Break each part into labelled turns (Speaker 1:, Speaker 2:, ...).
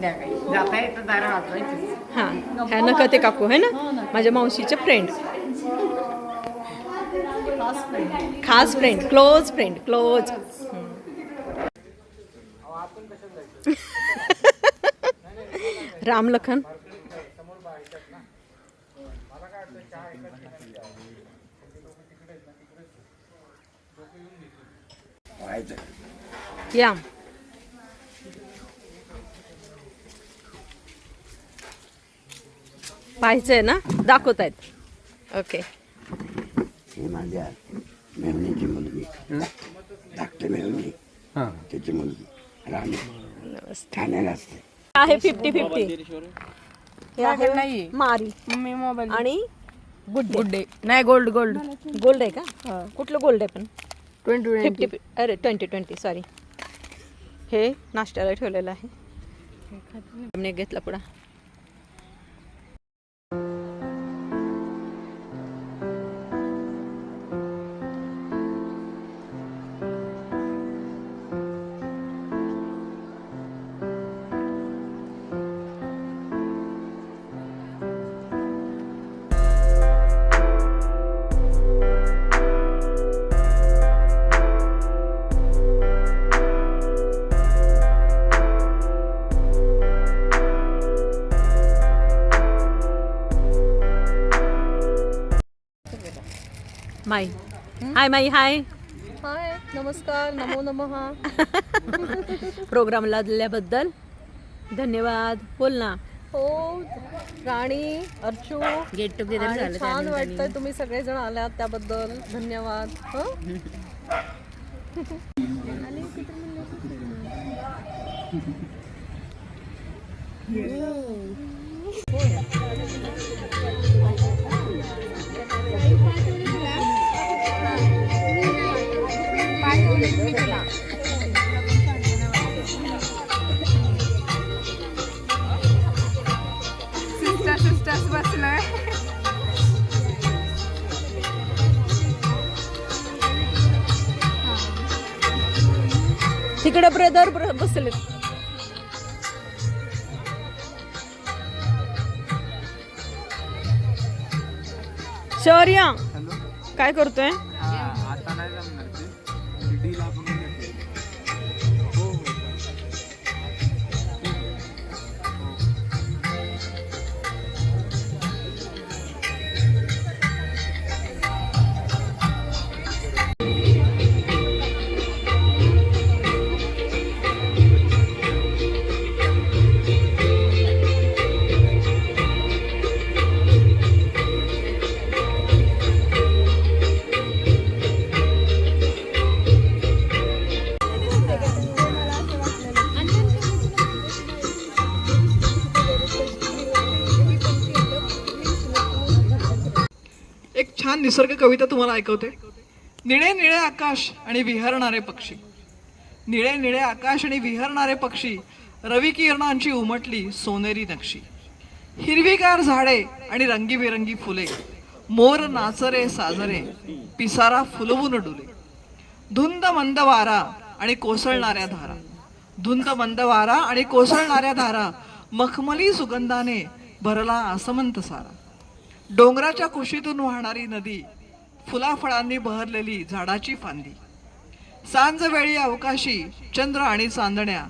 Speaker 1: संध्याकाळी जाता येतं दारा वाजवायचं
Speaker 2: हां ह्या नकते काकू आहे ना? माझ्या मावशीचे फ्रेंड खास friend close friend close Ramlakhan या. पाहायचंय ना? दाखवत आहेत ओके.
Speaker 3: ही माझ्या मेवणीची मुलगी. धाकटे मेवणी त्याची मुलगी. राणी. ठाण्याला असते.
Speaker 2: आहे फिफ्टी फिफ्टी
Speaker 1: नाही.
Speaker 2: मारी.
Speaker 1: मी मोबाईल
Speaker 2: आणि गुड
Speaker 1: गुड्डे. नाही गोल्ड गोल्ड
Speaker 2: गोल्ड आहे का? कुठलं गोल्ड आहे पण?
Speaker 1: ट्वेंटी
Speaker 2: फिफ्टी अरे ट्वेंटी ट्वेंटी सॉरी हे? नाश्त्याला ठेवलेलं आहे. मी घेतला पुढा. माई हाय माई हाय
Speaker 4: हाय नमस्कार नमो नमः.
Speaker 2: प्रोग्रामला दिल्याबद्दल धन्यवाद. बोल ना.
Speaker 4: हो राणी अर्चू.
Speaker 1: गेट टुगेदर
Speaker 4: आणि
Speaker 1: झालं
Speaker 4: छान वाटतंय तुम्ही सगळेजण आल्यात त्याबद्दल. धन्यवाद. हं?
Speaker 2: बसले शौर्या काय करतोय?
Speaker 5: छान निसर्ग कविता तुम्हाला ऐकवते. निळे निळे आकाश आणि विहरणारे पक्षी. निळे निळे आकाश आणि विहरणारे पक्षी रवी किरणांची उमटली सोनेरी नक्षी. हिरवीगार झाडे आणि रंगीबेरंगी फुले. मोर नाचरे साजरे पिसारा फुलवून डुले. धुंद मंद वारा आणि कोसळणाऱ्या धारा. धुंद मंद वारा आणि कोसळणाऱ्या धारा मखमली सुगंधाने भरला आसमंत सारा. डोंगराच्या कुशीतून वाहणारी नदी फुलाफळांनी बहरलेली झाडाची फांदी. सांजवेळी अवकाशी चंद्र आणि चांदण्या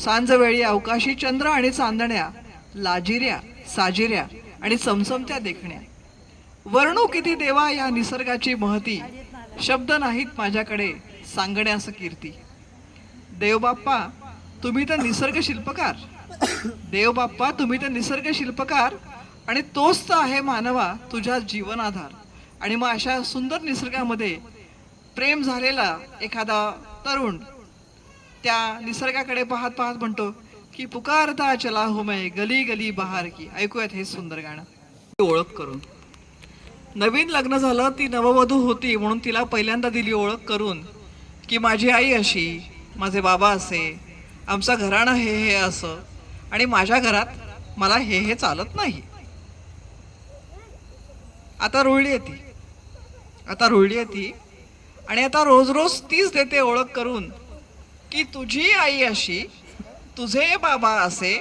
Speaker 5: सांजवेळी अवकाशी चंद्र आणि चांदण्या लाजिऱ्या साजिऱ्या आणि समसमत्या देखण्या. वर्णू किती देवा या निसर्गाची महती? शब्द नाहीत माझ्याकडे सांगण्यास कीर्ती. देवबाप्पा तुम्ही तर निसर्ग शिल्पकार देवबाप्पा तुम्ही तर निसर्ग शिल्पकार आणि तोच तर आहे मानवा तुझ्या जीवनाधार. आणि मग अशा सुंदर निसर्गामध्ये प्रेम झालेला एखादा तरुण त्या निसर्गाकडे पाहत पाहत म्हणतो की पुकारता चला हो मै गली गली बहार की. ऐकूयात हे सुंदर गाणं. ओळख करून. नवीन लग्न झालं ती नववधू होती म्हणून तिला पहिल्यांदा दिली ओळख करून की माझी आई अशी माझे बाबा असे आमचं घराणं हे हे असं आणि माझ्या घरात मला हे हे चालत नाही. आता रुळली आहे ती आता रुळली आहे ती आणि आता रोज रोज तीच देते ओळख करून की तुझी आई अशी
Speaker 1: तुझे बाबा असे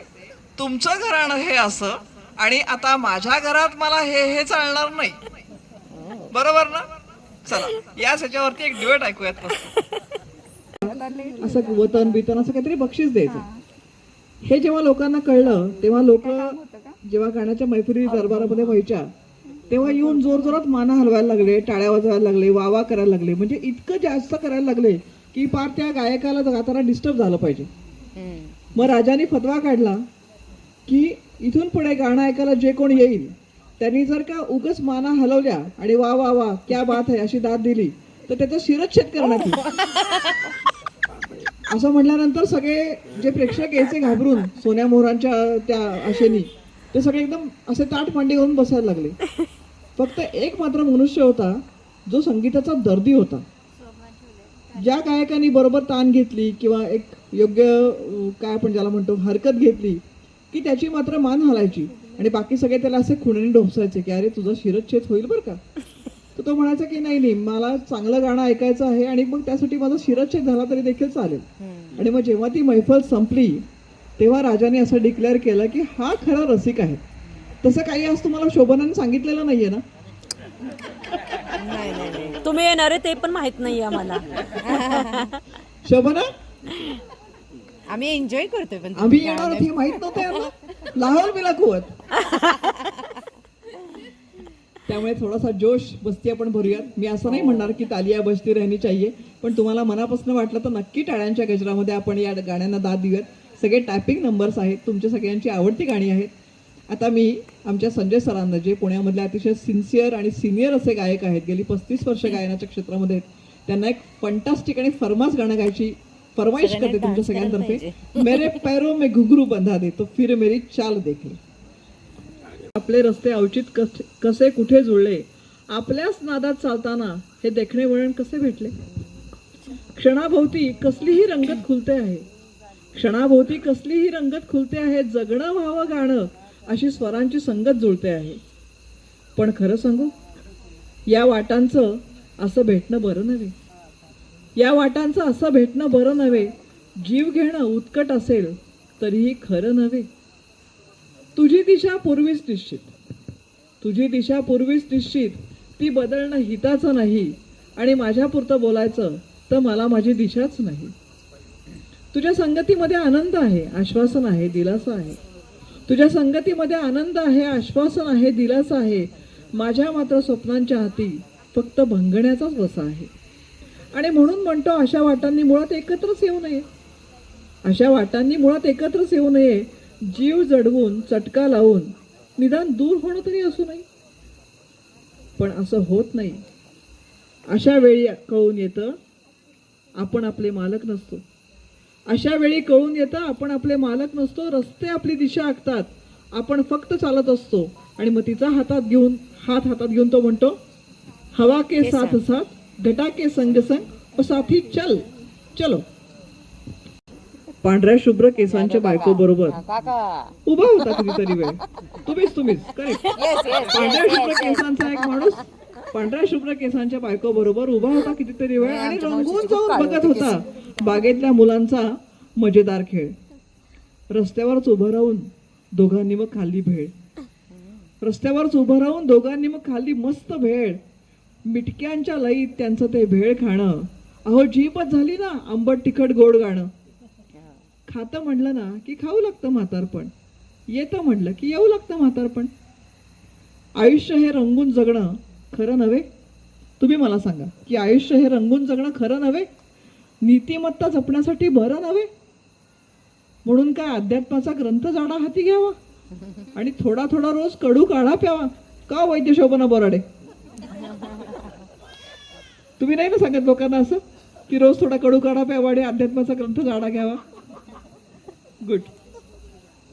Speaker 1: तुमचं घराणं हे असं आणि आता माझ्या घरात मला हे हे चालणार नाही. बरोबर ना? चला याच ह्याच्यावरती एक डिबेट ऐकूयात मस्त.
Speaker 5: असं वतन बितन असं काहीतरी बक्षीस द्यायचं. हे जेव्हा लोकांना कळलं तेव्हा लोक जेव्हा गाण्याच्या मैफिली दरबारामध्ये व्हायच्या तेव्हा येऊन जोर जोरात माना हलवायला लागले टाळ्या वाजवायला लागले वावा करायला लागले. म्हणजे इतकं जास्त करायला लागले की पार त्या गायकाला गाताना डिस्टर्ब झालं पाहिजे. मग राजाने फतवा काढला की इथून पुढे गाणं ऐकायला जे कोण येईल त्यांनी जर का उगच माना हलवल्या आणि वा वा वा क्या बात आहे अशी दाद दिली तर त्याचा शिरच्छेद करण्यात येईल असं म्हटल्यानंतर सगळे जे प्रेक्षक यायचे घाबरून सोन्या मोहरांच्या त्या आशेनी ते सगळे एकदम असे ताट मांडी घालून बसायला लागले. फक्त एक मात्र मनुष्य होता जो संगीताचा दर्दी होता. ज्या गायकांनी बरोबर ताण घेतली किंवा एक योग्य काय आपण ज्याला म्हणतो हरकत घेतली की त्याची मात्र मान हलायची. आणि बाकी सगळे त्याला असे खुणणी ढोसायचे की अरे तुझा शिरच्छेद होईल बरं का? तर तो म्हणायचा की नाही नाही मला चांगलं गाणं ऐकायचं आहे आणि मग त्यासाठी माझा शिरच्छेद झाला तरी देखील चालेल. आणि मग जेव्हा ती मैफल संपली तेव्हा राजाने असं डिक्लेअर केलं की हा खरा रसिक आहे. तसं काही आज तुम्हाला शोभनाने सांगितलेलं नाहीये ना?
Speaker 2: तुम्ही येणार आहे ते पण माहीत नाही आम्हाला.
Speaker 5: शोभना?
Speaker 6: आम्ही एन्जॉय करतोय पण
Speaker 5: आम्ही येणार आहोत हे माहीत नव्हतं यांना. लाहोर बिला कुवत. त्यामुळे थोडासा जोश बस्ती आपण भरूयात. मी असं नाही म्हणणार की तालिया बसती राहणी चाहिए पण तुम्हाला मनापासून वाटलं तर नक्की टाळ्यांच्या गजरामध्ये आपण या गाण्यांना दाद देऊयात. सगळे टॅपिंग नंबर्स आहेत. तुमच्या सगळ्यांची आवडती गाणी आहेत. आता मी आमच्या संजय सरांना जे पुण्यामधले अतिशय सिन्सिअर आणि सिनियर असे गायक आहेत गेली पस्तीस वर्ष गायनाच्या क्षेत्रामध्ये त्यांना एक फंटास्टिक आणि फरमास गाणं गायची फरमाईश करते तुमच्या सगळ्यांतर्फे. मेरे पैरों में घुघरू बंधा दे तो फिर मेरी चाल देखे. आपले रस्ते अवचित कस- कसे कुठे जुळले? आपल्याच नादात चालताना हे देखणे वळण कसे भेटले? क्षणाभोवती कसलीही रंगत खुलते आहे. क्षणाभोवती कसलीही रंगत खुलते आहे जगणं व्हावं गाणं. अशी स्वरांची संगत जुळते आहे. पण खरं सांगू या वाटांचं असं भेटणं बरं नव्हे. या वाटांचं असं भेटणं बरं नव्हे जीव घेणं उत्कट असेल तरीही खरं नव्हे. तुझी दिशा पूर्वीच निश्चित. तुझी दिशा पूर्वीच निश्चित. ती बदलणं हिताचं नाही आणि माझ्यापुरतं बोलायचं तर मला माझी दिशाच नाही. तुझ्या संगतीमध्ये आनंद आहे आश्वासन आहे दिलासा आहे. तुझ्या संगतीमध्ये आनंद आहे आश्वासन आहे दिलासा आहे. माझ्या मात्र स्वप्नांच्या हाती फक्त भंगण्याचाच वसा आहे. आणि म्हणून म्हणतो अशा वाटांनी मुळात एकत्रच येऊ नये. अशा वाटांनी मुळात एकत्रच येऊ नये. जीव जडवून चटका लावून निदान दूर होणं तरी असू नये. पण असं होत नाही. अशा वेळी कळून येतं आपण आपले मालक नसतो. अशा वेळी कळून येतं आपण आपले मालक नसतो रस्ते आपली दिशा आखतात. आपण फक्त चालत असतो आणि मग तिचा हातात घेऊन हात हातात घेऊन तो म्हणतो हवा के साथ साथ. घटा के संग संग साथी चल चलो. पांढऱ्या शुभ्र केसांच्या बायको बरोबर. उभा होता कधीतरी वेळ. तुम्हीच तुम्हीच. करेक्ट पांढऱ्या शुभ्र केसांचा एक माणूस पांढऱ्या शुभ्र केसांच्या बायको बरोबर उभा होता कितीतरी वेळ आणि रंगून जाऊन बघत होता बागेतल्या मुलांचा मजेदार खेळ. रस्त्यावरच उभं राहून दोघांनी मग खाल्ली भेळ. रस्त्यावरच उभं राहून दोघांनी मग खाल्ली मस्त भेळ. मिटक्यांच्या लईत त्यांचं ते भेळ खाणं. अहो जीपच झाली ना आंबट तिखट गोड गाणं. खातं म्हणलं ना की खाऊ लागतं म्हातारपण. येतं म्हणलं की येऊ लागतं म्हातारपण. आयुष्य हे रंगून जगणं खरं नव्हे? तुम्ही मला सांगा की आयुष्य हे रंगून जगणं खरं नव्हे? नीतिमत्ता जपण्यासाठी बरं नव्हे? म्हणून काय अध्यात्माचा ग्रंथ जाडा हाती घ्यावा? आणि थोडा थोडा रोज कडू काढा प्यावा? का वैद्य शोभना बोराडे? तुम्ही नाही ना सांगत लोकांना असं? की रोज थोडा कडू काढा प्यावा आणि अध्यात्माचा ग्रंथ जाडा घ्यावा? गुड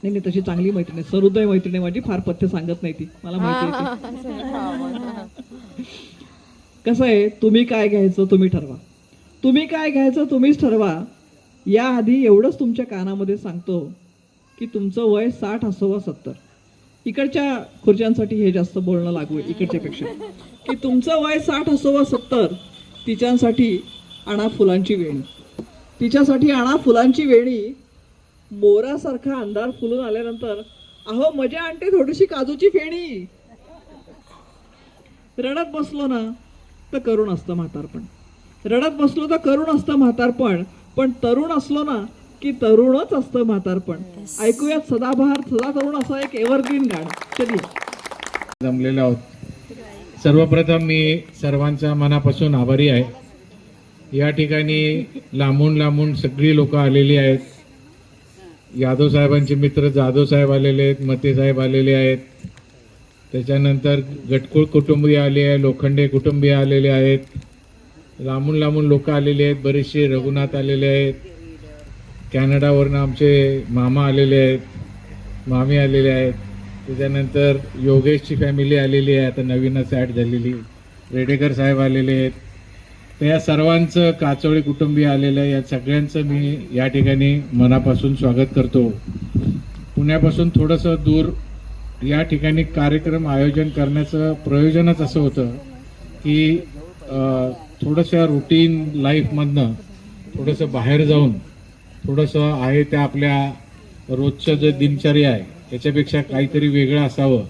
Speaker 5: नाही नाही तशी चांगली मैत्रीण आहे. सरुदय मैत्रीण आहे माझी. फार पथ्य सांगत नाही ती. मला माहिती. कसं आहे? तुम्ही काय घ्यायचं तुम्ही ठरवा. तुम्ही काय घ्यायचं तुम्हीच ठरवा. याआधी एवढंच तुमच्या कानामध्ये सांगतो की तुमचं वय साठ असो वा सत्तर. इकडच्या खुर्च्यांसाठी हे जास्त बोलणं लागू आहे इकडच्या पेक्षा की तुमचं वय साठ असो वा सत्तर तिच्यासाठी आणा फुलांची वेणी. तिच्यासाठी आणा फुलांची वेणी. मोरासारखा अंधार फुलून आल्यानंतर अहो मजा आणते थोडीशी काजूची फेणी. रडत बसलो ना तर करून असतं म्हातारपण. रडत बसलो तर करुण असतं म्हातारपण पण तरुण असलो ना की तरुणच असतं म्हातारपण ऐकूयात सदाबहार सदा तरुण असं एक एव्हरग्रीन गाणं. चलिये
Speaker 7: जमलेलो आहोत. सर्वप्रथम मी सर्वांचा मनापासून आभारी आहे. या ठिकाणी लांबून लांबून सगळी लोक आलेली आहेत. यादव साहेबांचे मित्र जाधव साहेब आलेले आहेत मते साहेब आलेले आहेत. त्याच्यानंतर गटकुळ कुटुंबीय आले आहे लोखंडे कुटुंबीय आलेले आहेत. लांबून लांबून लोक आलेले आहेत बरेचसे रघुनाथ आलेले आहेत. कॅनडावरनं आमचे मामा आलेले आहेत मामी आलेले आहेत. त्याच्यानंतर योगेशची फॅमिली आलेली आहे आता नवीनच ॲड झालेली. रेडेकर साहेब आलेले आहेत. तर या सर्वांचं काचोळी कुटुंबीय आलेलं आहे. या सगळ्यांचं मी या ठिकाणी मनापासून स्वागत करतो. पुण्यापासून थोडंसं दूर या ठिकाणी कार्यक्रम आयोजन करण्याचं प्रयोजनच असं होतं की थोडंसं रुटीन लाईफमधनं थोडंसं बाहेर जाऊन थोडंसं आहे त्या आपल्या रोजचं जे दिनचर्या आहे त्याच्यापेक्षा काहीतरी वेगळं असावं.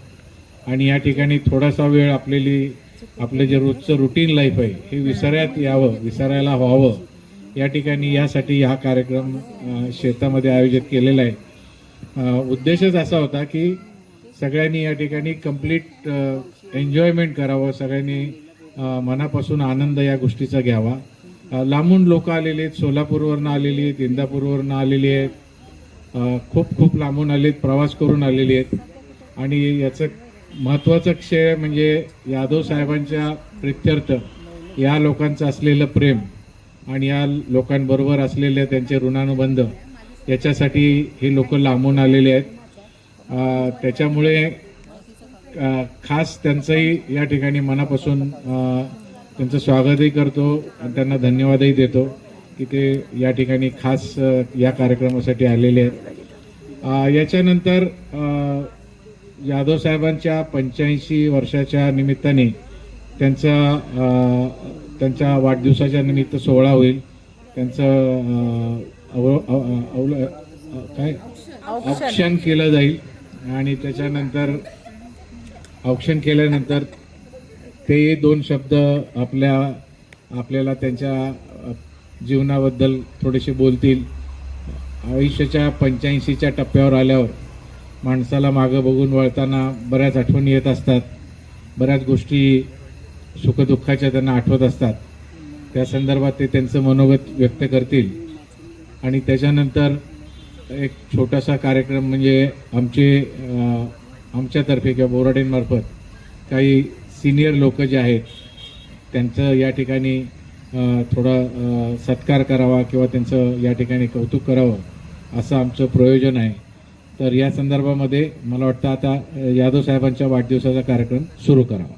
Speaker 7: आणि या ठिकाणी थोडासा वेळ आपलेली आपलं जे रोजचं रुटीन लाईफ आहे हे विसरायत यावं विसरायला व्हावं. या ठिकाणी यासाठी हा कार्यक्रम शेतामध्ये आयोजित केलेला आहे. उद्देशच असा होता की सगळ्यांनी या ठिकाणी कंप्लीट एन्जॉयमेंट करावं सगळ्यांनी मनापासून आनंद या गोष्टीचा घ्यावा. लांबून लोक आलेले आहेत सोलापूरवरनं आलेली आहेत इंदापूरवरनं आलेली आहेत. खूप खूप लांबून आलेत प्रवास करून आलेली आहेत. आणि याचं महत्त्वाचं क्षय म्हणजे यादव साहेबांच्या प्रित्यर्थ या लोकांचं असलेलं प्रेम आणि या लोकांबरोबर असलेले त्यांचे ऋणानुबंध याच्यासाठी हे लोक लांबून आलेले आहेत. त्याच्यामुळे खास त्यांचंही या ठिकाणी मनापासून त्यांचं स्वागतही करतो आणि त्यांना धन्यवादही देतो की ते या ठिकाणी खास या कार्यक्रमासाठी आलेले आहेत. याच्यानंतर यादव साहेबांच्या पंच्याऐंशी वर्षाच्या निमित्ताने त्यांचा त्यांच्या वाढदिवसाच्या निमित्त सोहळा होईल. त्यांचं अव- अव- अवल- काय? ऑप्शन केलं जाईल. आणि त्याच्यानंतर औक्षण केल्यानंतर ते दोन शब्द आपल्या आपल्याला त्यांच्या जीवनाबद्दल थोडेसे बोलतील. आयुष्याच्या पंच्याऐंशीच्या टप्प्यावर आल्यावर माणसाला मागं बघून वळताना बऱ्याच आठवणी येत असतात. बऱ्याच गोष्टी सुखदुःखाच्या त्यांना आठवत असतात. त्या संदर्भात ते त्यांचं मनोगत व्यक्त करतील. आणि त्याच्यानंतर एक छोटासा कार्यक्रम म्हणजे आमचे आमच्यातर्फे किंवा बोराडेंमार्फत काही सिनियर लोक जे आहेत त्यांचं या ठिकाणी थोडा सत्कार करावा किंवा त्यांचं या ठिकाणी कौतुक करावं असं आमचं प्रयोजन आहे. तर या संदर्भामध्ये मला वाटतं आता यादव साहेबांच्या वाढदिवसाचा कार्यक्रम सुरू करावा.